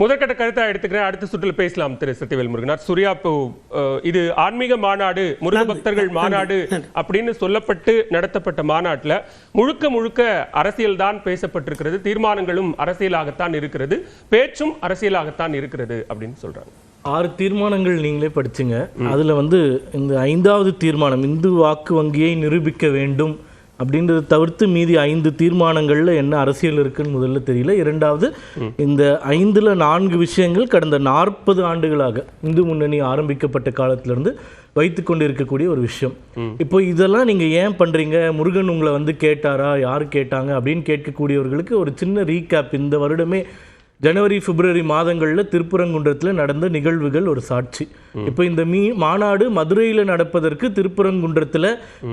முதற்கட்ட கருத்தை எடுத்துக்கிறேன். அடுத்த சுற்றில் பேசலாம் திரு சத்யவேல் முருகனார் சூர்யா இப்போ அஹ், இது ஆன்மீக மாநாடு முருக பக்தர்கள் மாநாடு அப்படின்னு சொல்லப்பட்டு நடத்தப்பட்ட மாநாட்டுல முழுக்க முழுக்க அரசியல் தான் பேசப்பட்டிருக்கிறது. தீர்மானங்களும் அரசியலாகத்தான் இருக்கிறது. பேச்சும் அரசியலாகத்தான் இருக்கிறது அப்படின்னு சொல்றாங்க. ஆறு தீர்மானங்கள் நீங்களே படிச்சுங்க. அதுல வந்து இந்த ஐந்தாவது தீர்மானம் இந்து வாக்கு வங்கியை நிரூபிக்க வேண்டும் அப்படின்றத தவிர்த்து மீதி ஐந்து தீர்மானங்கள்ல என்ன அரசியல் இருக்குன்னு முதல்ல தெரியல. இரண்டாவது இந்த ஐந்துல நான்கு விஷயங்கள் கடந்த நாற்பது ஆண்டுகளாக இந்து முன்னணி ஆரம்பிக்கப்பட்ட காலத்திலிருந்து வைத்து கொண்டு இருக்கக்கூடிய ஒரு விஷயம். இப்போ இதெல்லாம் நீங்க ஏன் பண்றீங்க? முருகன் உங்களை வந்து கேட்டாரா? யார் கேட்டாங்க? அப்படின்னு கேட்கக்கூடியவர்களுக்கு ஒரு சின்ன ரீகேப் இந்த வருடமே ஜனவரி பிப்ரவரி மாதங்களில் திருப்பரங்குன்றத்தில் நடந்த நிகழ்வுகள் ஒரு சாட்சி. இப்போ இந்த மீ மாநாடு மதுரையில் நடப்பதற்கு திருப்பரங்குன்றத்தில்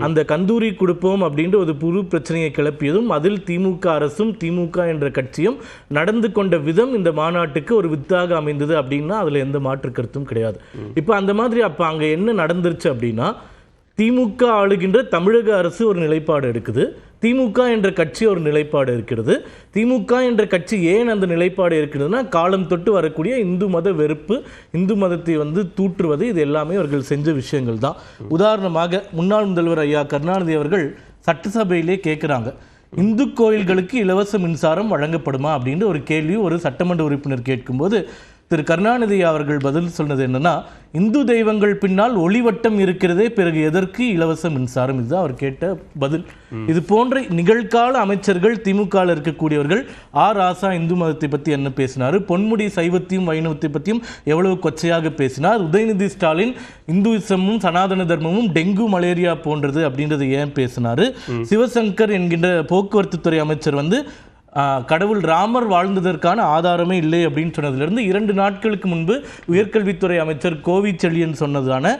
அந்த கந்தூரி கொடுப்போம் அப்படின்ற ஒரு புது பிரச்சனையை கிளப்பியதும் அதில் திமுக அரசும் திமுக என்ற கட்சியும் நடந்து கொண்ட விதம் இந்த மாநாட்டுக்கு ஒரு வித்தாக அமைந்தது அப்படின்னா அதில் எந்த மாற்று கருத்தும் கிடையாது. இப்போ அந்த மாதிரி அப்போ அங்கே என்ன நடந்துருச்சு அப்படின்னா திமுக ஆளுகின்ற தமிழக அரசு ஒரு நிலைப்பாடு எடுக்குது. திமுக என்ற கட்சி ஒரு நிலைப்பாடு இருக்கிறது. திமுக என்ற கட்சி ஏன் அந்த நிலைப்பாடு இருக்கிறதுனா காலம் தொட்டு வரக்கூடிய இந்து மத வெறுப்பு இந்து மதத்தை வந்து தூற்றுவது இது எல்லாமே அவர்கள் செஞ்ச விஷயங்கள் தான். உதாரணமாக முன்னாள் முதல்வர் ஐயா கருணாநிதி அவர்கள் சட்டசபையிலே கேட்குறாங்க இந்து கோயில்களுக்கு இலவச மின்சாரம் வழங்கப்படுமா? அப்படின்ற ஒரு கேள்வி ஒரு சட்டமன்ற உறுப்பினர் கேட்கும்போது திரு கருணாநிதி அவர்கள் பதில் சொன்னது என்னன்னா இந்து தெய்வங்கள் பின்னால் ஒளிவட்டம் இருக்கிறதே பிறகு எதற்கு இலவச மின்சாரம்? இதுதான் அவர் கேட்ட பதில். இது போன்ற நிகழ்கால அமைச்சர்கள் திமுக இருக்கக்கூடியவர்கள் ஆர் ராசா இந்து மதத்தை பத்தி என்ன பேசினாரு? பொன்முடி சைவத்தையும் வைணவத்தை பத்தியும் எவ்வளவு கொச்சையாக பேசினார்? உதயநிதி ஸ்டாலின் இந்துயிசமும் சனாதன தர்மமும் டெங்கு மலேரியா போன்றது அப்படின்றது ஏன் பேசினாரு? சிவசங்கர் என்கின்ற போக்குவரத்து துறை அமைச்சர் வந்து கடவுள் ராமர் வாழ்ந்ததற்கான ஆதாரமே இல்லை அப்படின்னு சொன்னதிலிருந்து இரண்டு நாட்களுக்கு முன்பு உயர்கல்வித்துறை அமைச்சர் கோவி செழியன் சொன்னதான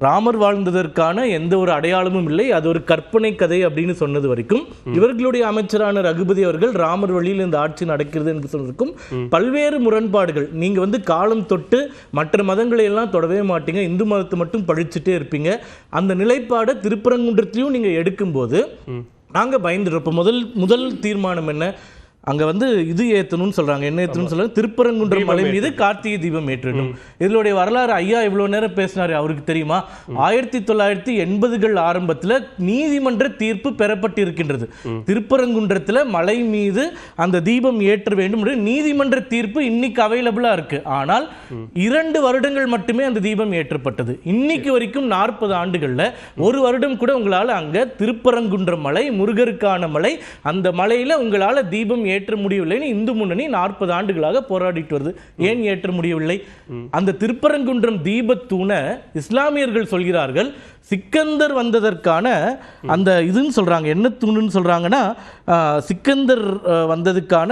ராமர் வாழ்ந்ததற்கான எந்த ஒரு அடையாளமும் இல்லை அது ஒரு கற்பனை கதை அப்படின்னு சொன்னது வரைக்கும். இவர்களுடைய அமைச்சரான ரகுபதி அவர்கள் ராமர் வழியில் இந்த ஆட்சி நடக்கிறது என்று சொன்னதற்கும் பல்வேறு முரண்பாடுகள். நீங்க வந்து காலம் தொட்டு மற்ற மதங்களை எல்லாம் தொடவே மாட்டீங்க இந்து மதத்தை மட்டும் பழிச்சுட்டே இருப்பீங்க. அந்த நிலைப்பாடை திருப்பரங்குன்றத்திலையும் நீங்க எடுக்கும்போது நாங்கள் பயந்துருப்போம் முதல் முதல் தீர்மானம் என்ன? அங்க வந்து இது ஏத்தணும்னு சொல்றாங்க என்ன ஏத்தணும்னு சொல்றாங்க? திருப்பரங்குன்றம் மலை மீது கார்த்திகை தீபம் ஏற்றணும் இதனுடைய வரலாறு ஐயா இவ்வளவு நேரம் பேசினாரு அவருக்கு தெரியுமா? ஆயிரத்தி தொள்ளாயிரத்தி எண்பதுகள் ஆரம்பத்துல நீதிமன்ற தீர்ப்பு பெறப்பட்டிருக்கின்றது. திருப்பரங்குன்றத்துல மலை மீது அந்த தீபம் ஏற்ற வேண்டும் என்று நீதிமன்ற தீர்ப்பு இன்னைக்கு அவைலபிளா இருக்கு. ஆனால் இரண்டு வருடங்கள் மட்டுமே அந்த தீபம் ஏற்றப்பட்டது. இன்னைக்கு வரைக்கும் நாற்பது ஆண்டுகள்ல ஒரு வருடம் கூட உங்களால அங்க திருப்பரங்குன்றம் மலை முருகருக்கான மலை அந்த மலையில உங்களால தீபம் ஏற்ற முடியவில்லைன்னு இந்து முன்னணி நாற்பது ஆண்டுகளாக போராடிட்டு வருது. ஏன் ஏற்ற முடியவில்லை? அந்த திருப்பரங்குன்றம் தீபத்தூணை இஸ்லாமியர்கள் சொல்கிறார்கள் சிக்கந்தர் வந்ததற்கான அந்த இதுன்னு சொல்றாங்க என்ன தூணுன்னு சொல்றாங்கன்னா ஆஹ், சிக்கந்தர் வந்ததுக்கான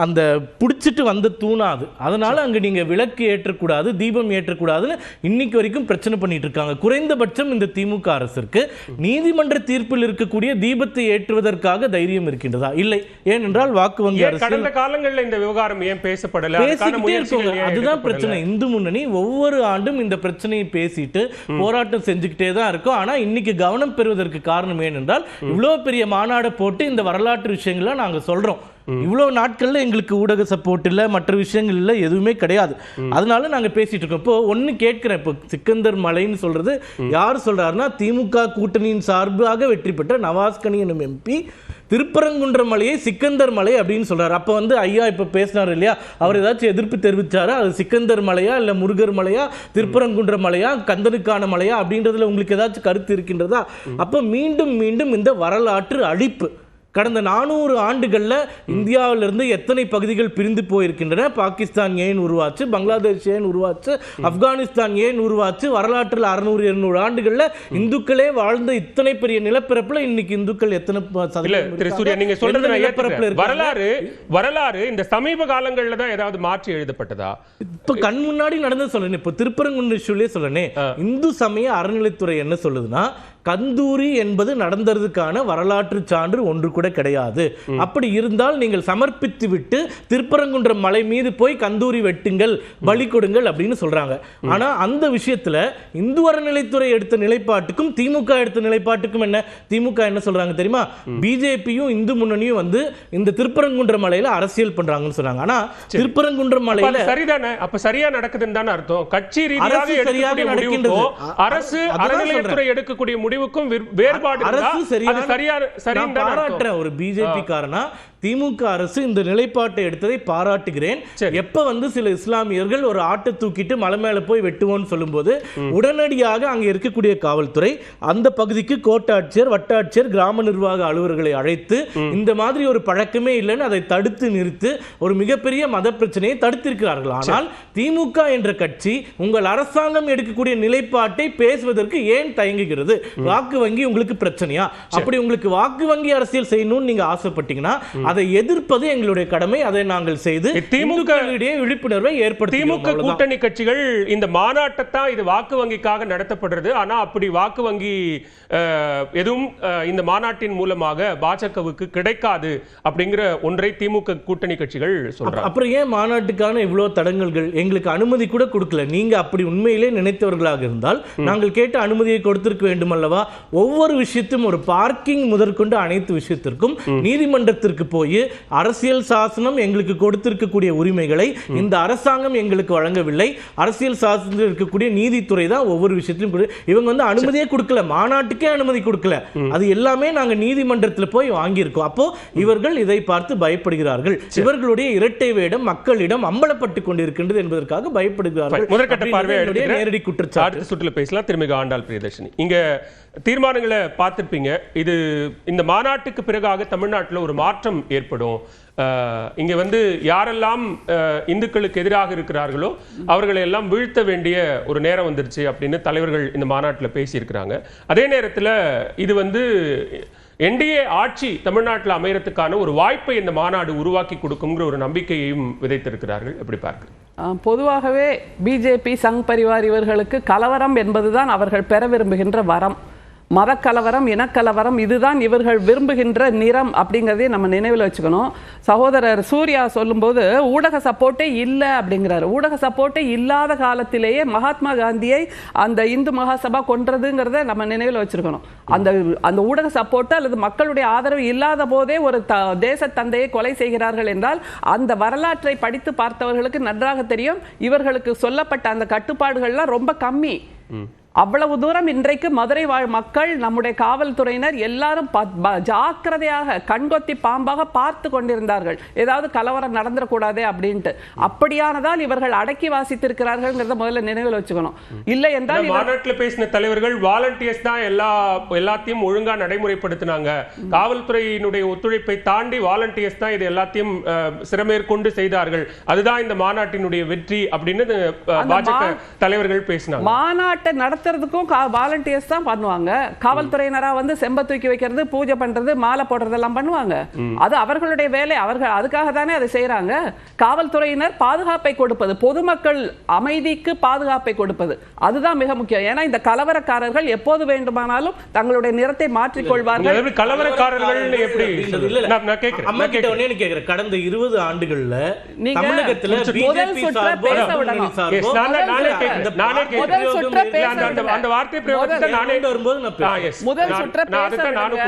அந்த பிடிச்சிட்டு வந்த தூணா அது. அதனால அங்க நீங்க விளக்கு ஏற்றக்கூடாது தீபம் ஏற்றக்கூடாதுன்னு இன்னைக்கு வரைக்கும் பிரச்சனை பண்ணிட்டு இருக்காங்க. குறைந்தபட்சம் இந்த திமுக அரசிற்கு நீதிமன்ற தீர்ப்பில் இருக்கக்கூடிய தீபத்தை ஏற்றுவதற்காக தைரியம் இருக்கின்றதா? இல்லை. ஏனென்றால் வாக்கு வங்கி கடந்த காலங்கள்ல இந்த விவகாரம் ஏன் பேசப்படல? அதுதான்? பிரச்சனை. இந்து முன்னணி ஒவ்வொரு ஆண்டும் இந்த பிரச்சனையை பேசிட்டு போராட்டம் செஞ்சுக்கிட்டே தான் இருக்கும் ஆனா இன்னைக்கு கவனம் பெறுவதற்கு காரணம் ஏனென்றால் இவ்வளவு பெரிய மாநாடு போட்டு இந்த வரலாற்று விஷயங்களை நாங்க சொல்றோம். இவ்வளவு நாட்கள்ல எங்களுக்கு ஊடக சப்போர்ட் இல்ல மற்ற விஷயங்கள் இல்ல எதுவுமே கிடையாது. அதனால நாங்க பேசிட்டு இருக்கோம். இப்போ ஒண்ணு கேட்கிறேன் இப்போ சிக்கந்தர் மலைன்னு சொல்றது யார் சொல்றாருன்னா திமுக கூட்டணியின் சார்பாக வெற்றி பெற்ற நவாஸ்கனி எனும் எம்பி திருப்பரங்குன்றம் மலையை சிக்கந்தர் மலை அப்படின்னு சொல்றாரு. அப்ப வந்து ஐயா இப்ப பேசினார் இல்லையா? அவர் ஏதாச்சும் எதிர்ப்பு தெரிவிச்சாரா? அது சிக்கந்தர் மலையா இல்ல முருகர் மலையா? திருப்பரங்குன்ற மலையா? கந்தனுக்கான மலையா? அப்படின்றதுல உங்களுக்கு ஏதாச்சும் கருத்து இருக்கின்றதா? அப்ப மீண்டும் மீண்டும் இந்த வரலாற்று அழிப்பு கடந்த நானூறு ஆண்டுகள்ல இந்தியாவிலிருந்து எத்தனை பகுதிகள் பிரிந்து போயிருக்கின்றன? பாகிஸ்தான் ஏன் உருவாச்சு? பங்களாதேஷ் ஏன் உருவாச்சு? ஆப்கானிஸ்தான் ஏன் உருவாச்சு? வரலாற்றில் அறுநூறு இருநூறு ஆண்டுகள்ல இந்துக்களே வாழ்ந்த இத்தனை பெரிய நிலப்பரப்புல இன்னைக்கு இந்துக்கள் எத்தனை சதவீதம் நீங்க சொல்றது நிலப்பரப்புல? வரலாறு வரலாறு இந்த சமீப காலங்கள்ல தான் ஏதாவது மாற்றி எழுதப்பட்டதா? இப்ப கண் முன்னாடி நடந்து சொல்லணும் இப்ப திருப்பரங்குன்ற இஷ்யூலே சொல்லனே இந்து சமய அறநிலைத்துறை என்ன சொல்லுதுன்னா கந்தூரி என்பது நடந்ததுக்கான வரலாற்று சான்று ஒன்று கூட கிடையாது. அப்படி இருந்தால் நீங்கள் சமர்ப்பித்து விட்டு திருப்பரங்குன்றம் மலை மீது போய் கந்தூரி வெட்டுங்கள் பலி கொடுங்கள் அப்படின்னு சொல்றாங்க. ஆனா அந்த விஷயத்துல இந்து அறநிலைத்துறை எடுத்த நிலைப்பாட்டுக்கும் திமுக எடுத்த நிலைப்பாட்டுக்கும் என்ன? திமுக என்ன சொல்றாங்க தெரியுமா? பிஜேபியும் இந்து முன்னணியும் வந்து இந்த திருப்பரங்குன்ற மலையில அரசியல் பண்றாங்கன்னு சொன்னாங்க ஆனா திருப்பரங்குன்ற மலையில சரிதானே? அப்ப சரியா நடக்குதுன்னு தானே அர்த்தம்? கட்சி ரீதியாக சரியாக நடக்கின்றது. அரசு அறநிலையத்துறை எடுக்கக்கூடிய முடிவுக்கும் வேறுபாடு அரசு சரியான. பாராட்டுறேன் ஒரு பிஜேபி காரனா திமுக அரசு இந்த நிலைப்பாட்டை எடுத்ததை பாராட்டுகிறேன். எப்ப வந்து சில இஸ்லாமியர்கள் ஒரு ஆட்டை தூக்கிட்டு மலை மேல போய் வெட்டுவோம்னு சொல்லும்போது உடனடியாக அங்க இருக்கக்கூடிய காவல்துறை அந்த பகுதிக்கு கோட்டாட்சியர் வட்டாட்சியர் கிராம நிர்வாக அலுவலர்களை அழைத்து இந்த மாதிரி ஒரு பழக்கமே இல்லைன்னு அதை தடுத்து நிறுத்து ஒரு மிகப்பெரிய மத பிரச்சனையை தடுத்திருக்கிறார்கள் ஆனால் திமுக என்ற கட்சி உங்கள் அரசாங்கம் எடுக்கக்கூடிய நிலைப்பாட்டை பேசுவதற்கு ஏன் தயங்குகிறது? வாக்கு வங்கி உங்களுக்கு பிரச்சனையா? அப்படி உங்களுக்கு வாக்கு வங்கி அரசியல் செய்யணும்னு நீங்க ஆசைப்பட்டீங்கன்னா அதை எதிர்ப்பது எங்களுடைய கடமை. அதை நாங்கள் செய்து திமுக விழிப்புணர்வை ஏற்படுத்தி திமுக கூட்டணி கட்சிகள் இந்த மாநாட்டை தான் இது வாக்கு வங்கிக்காக நடத்தப்படுறது. ஆனா அப்படி வாக்கு வங்கி எதுவும் இந்த மாநாட்டின் மூலமாக பாஜகவுக்கு கிடைக்காது அப்படிங்கிற ஒன்றை திமுக கூட்டணி கட்சிகள் சொல்றாங்க. அப்புறம் ஏன் மாநாட்டுக்கான இவ்வளோ தடங்கல்கள் எங்களுக்கு அனுமதி கூட கொடுக்கல? நீங்க அப்படி உண்மையிலே நினைத்தவர்களாக இருந்தால் நாங்கள் கேட்ட அனுமதியை கொடுத்திருக்க வேண்டும் அல்லவா ஒவ்வொரு விஷயத்தும் ஒரு பார்க்கிங் முதற்கொண்டு அனைத்து விஷயத்திற்கும் நீதிமன்றத்திற்கு போய் அரசியல் சாசனம் எங்களுக்கு கொடுத்திருக்கக்கூடிய உரிமைகளை இந்த அரசாங்கம் எங்களுக்கு வழங்கவில்லை. அரசியல் சாசனத்தில் இருக்கக்கூடிய நீதித்துறை தான் ஒவ்வொரு விஷயத்திலும் இவங்க வந்து அனுமதியே கொடுக்கல. மாநாட்டுக்கே அனுமதி கொடுக்கல. அது எல்லாமே நாங்க நீதிமன்றத்தில் போய் வாங்கியிருக்கோம். அப்போ இவர்கள் இதை பார்த்து பயப்படுகிறார்கள். இவர்களுடைய இரட்டை வேடம் மக்களிடம் அம்பலப்பட்டு கொண்டிருக்கின்றது என்பதற்காக பயப்படுகிறார்கள். முதற்கட்ட அப்படின்றது பார்வையை என்னுடைய எடுத்துக்கிறேன். நேரடி குற்றச்சாட்டு. சுற்றுல பேசலாம். திருமிகு ஆண்டாள் பிரியதர்ஷினி. இங்க தீர்மானங்களை பார்த்திருப்பீங்க. இது இந்த மாநாட்டுக்கு பிறகாக தமிழ்நாட்டுல ஒரு மாற்றம் ஏற்படும். அஹ், இங்க வந்து யாரெல்லாம் இந்துக்களுக்கு எதிராக இருக்கிறார்களோ அவர்களை எல்லாம் வீழ்த்த வேண்டிய ஒரு நேரம் வந்துருச்சு அப்படின்னு தலைவர்கள் இந்த மாநாட்டில் பேசியிருக்கிறாங்க. அதே நேரத்தில் இது வந்து என்டிஏ ஆட்சி தமிழ்நாட்டில் அமையறதுக்கான ஒரு வாய்ப்பை இந்த மாநாடு உருவாக்கி கொடுக்குங்கிற ஒரு நம்பிக்கையையும் விதைத்திருக்கிறார்கள். எப்படி பார்க்குறேன் பொதுவாகவே பிஜேபி சங் பரிவார் இவர்களுக்கு கலவரம் என்பதுதான் அவர்கள் பெற விரும்புகின்ற வரம். மதக்கலவரம் இனக்கலவரம் இதுதான் இவர்கள் விரும்புகின்ற நிறம் அப்படிங்கிறதையும் நம்ம நினைவில் வச்சுக்கணும். சகோதரர் சூர்யா சொல்லும்போது ஊடக சப்போர்ட்டே இல்லை அப்படிங்கிறாரு. ஊடக சப்போர்ட்டே இல்லாத காலத்திலேயே மகாத்மா காந்தியை அந்த இந்து மகாசபா கொன்றதுங்கிறத நம்ம நினைவில் வச்சுருக்கணும். அந்த அந்த ஊடக சப்போர்ட்டு அல்லது மக்களுடைய ஆதரவு இல்லாத போதே ஒரு த தேச தந்தையை கொலை செய்கிறார்கள் என்றால் அந்த வரலாற்றை படித்து பார்த்தவர்களுக்கு நன்றாக தெரியும். இவர்களுக்கு சொல்லப்பட்ட அந்த கட்டுப்பாடுகள்லாம் ரொம்ப கம்மி. அவ்வளவு தூரம் இன்றைக்கு மதுரை வாழ் மக்கள் நம்முடைய காவல்துறையினர் எல்லாரும் ஜாக்கிரதையாக கண்கொத்தி பாம்பாக பார்த்து கொண்டிருந்தார்கள். ஏதாவது கலவரம் நடந்துடக்கூடாதே அப்படின்ட்டு. அப்படியானதால் இவர்கள் அடக்கி வாசித்திருக்கிறார்கள்ங்கிறத முதல்ல நினைவில் வச்சுக்கணும். இல்லை என்றால் மாநாட்டுல பேசின தலைவர்கள் வாலண்டியர்ஸ் தான் எல்லா எல்லாத்தையும் ஒழுங்கா நடைமுறைப்படுத்தினாங்க. காவல்துறையினுடைய ஒத்துழைப்பை தாண்டி வாலண்டியர்ஸ் தான் இது எல்லாத்தையும் சிறமேற்கொண்டு செய்தார்கள். அதுதான் இந்த மாநாட்டினுடைய வெற்றி அப்படின்னு பாஜக தலைவர்கள் பேசினாங்க. மாநாட்டை நடத்துறதுக்கும் வாலண்டியர்ஸ் தான் பண்ணுவாங்க. காவல்துறையினரா வந்து செம்ப தூக்கி வைக்கிறது பூஜை பண்றது மாலை போடுறதெல்லாம் பண்ணுவாங்க. அது அவர்களுடைய வேலை. அவர்கள் அதுக்காக தானே அதை செய்றாங்க. காவல்துறையினர் பாதுகாப்பை கொடுப்பது பொதுமக்கள் அமைதிக்கு பாதுகாப்பை கொடுப்பது. அதுதான் மிக முக்கியம். ஏன்னா இந்த கலவரக்காரர்கள் எப்போது வேண்டுமானாலும் தங்களுடைய நிறத்தை மாற்றிக் கொள்வார்கள் அதாவது கலவரக்காரர்கள் எப்படி. நான் கேட்கிறேன் அம்மா கிட்ட. ஒண்ணே கேக்குறேன். கடந்த இருபது ஆண்டுகள்ல நீங்க தமிழகத்துல முதல் பிஜேபி சுற்ற சார்போ நானே- வார்த்தை அந்த- வார்த்தை பிரயோகத்தை நானே வரும்போது. முதல் சுற்ற பேச நானும்.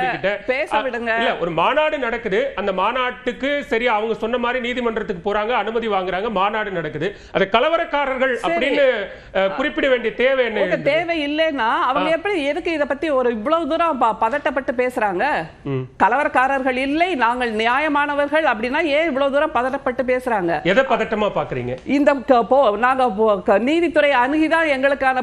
இல்ல ஒரு மாநாடு நடக்குது. அந்த மாநாட்டுக்கு சரி அவங்க சொன்ன மாதிரி நீதிமன்றத்துக்கு போறாங்க அனுமதி வாங்குறாங்க மாநாடு நடக்குது. அது கலவரக்காரர்கள் அப்படின்னு அஹ், குறிப்பிட வேண்டிய தேவை என்ன இல்லைன்னா அவங்க எப்படி எதுக்கு இத பத்தி ஒரு இவ்வளவு தூரம் பதட்டப்பட்டு பேசுறாங்க? கலவரக்காரர்கள் இல்லை நாங்கள் நியாயமானவர்கள் அப்படின்னா ஏன் இவ்வளவு தூரம் பதட்டப்பட்டு பேசுறாங்க? எதை பதட்டமா பாக்குறீங்க? இந்த நாங்க நீதித்துறை அணுகிதான் எங்களுக்கான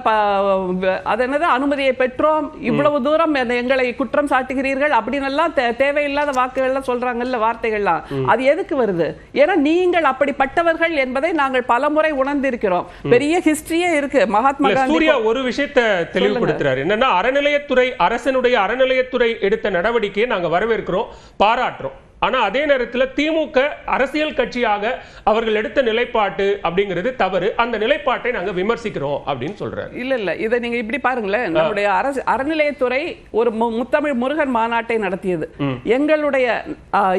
அது என்னது? அனுமதியை பெற்றோம். இவ்வளவு தூரம் எங்களை குற்றம் சாட்டுகிறீர்கள் அப்படின்னு எல்லாம் தேவையில்லாத வாக்குகள்லாம் சொல்றாங்கல்ல வார்த்தைகள்லாம். அது எதுக்கு வருது? ஏன்னா நீங்கள் அப்படிப்பட்டவர்கள் என்பதை நாங்கள் பலமுறை உணர்ந்திருக்கிறோம். பெரிய ஹிஸ்டரியே இருக்கு. மகாத்மா காந்தி சூர்யா ஒரு விஷயத்தை தெளிவுபடுத்துறாரு. என்னன்னா அறநிலையத்துறை அரசனுடைய அறநிலையத்துறை எடுத்த நடவடிக்கையை நாங்க வரவேற்கிறோம் பாராட்டுறோம். ஆனா அதே நேரத்துல திமுக அரசியல் கட்சியாக அவர்கள் எடுத்த நிலைப்பாட்டு அப்படிங்கிறது தவறு. அந்த நிலைப்பாட்டை நாங்க விமர்சிக்கிறோம் அப்படின்னு சொல்றாரு. இல்ல இல்ல. இதை நீங்க இப்படி பாருங்களேன். நம்முடைய அரசு அறநிலையத்துறை ஒரு முத்தமிழ் முருகன் மாநாட்டை நடத்தியது. எங்களுடைய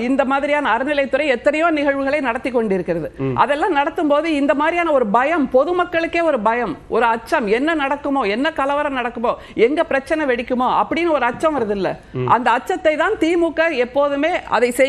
இந்த மாதிரியான அறநிலையத்துறை எத்தனையோ நிகழ்வுகளை நடத்தி கொண்டிருக்கிறது. அதெல்லாம் நடத்தும் போது இந்த மாதிரியான ஒரு பயம் பொதுமக்களுக்கே ஒரு பயம். ஒரு அச்சம். என்ன நடக்குமோ என்ன கலவரம் நடக்குமோ எங்க பிரச்சனை வெடிக்குமோ அப்படின்னு ஒரு அச்சம் வருது இல்ல. அந்த அச்சத்தை தான் திமுக எப்போதுமே அதை செய்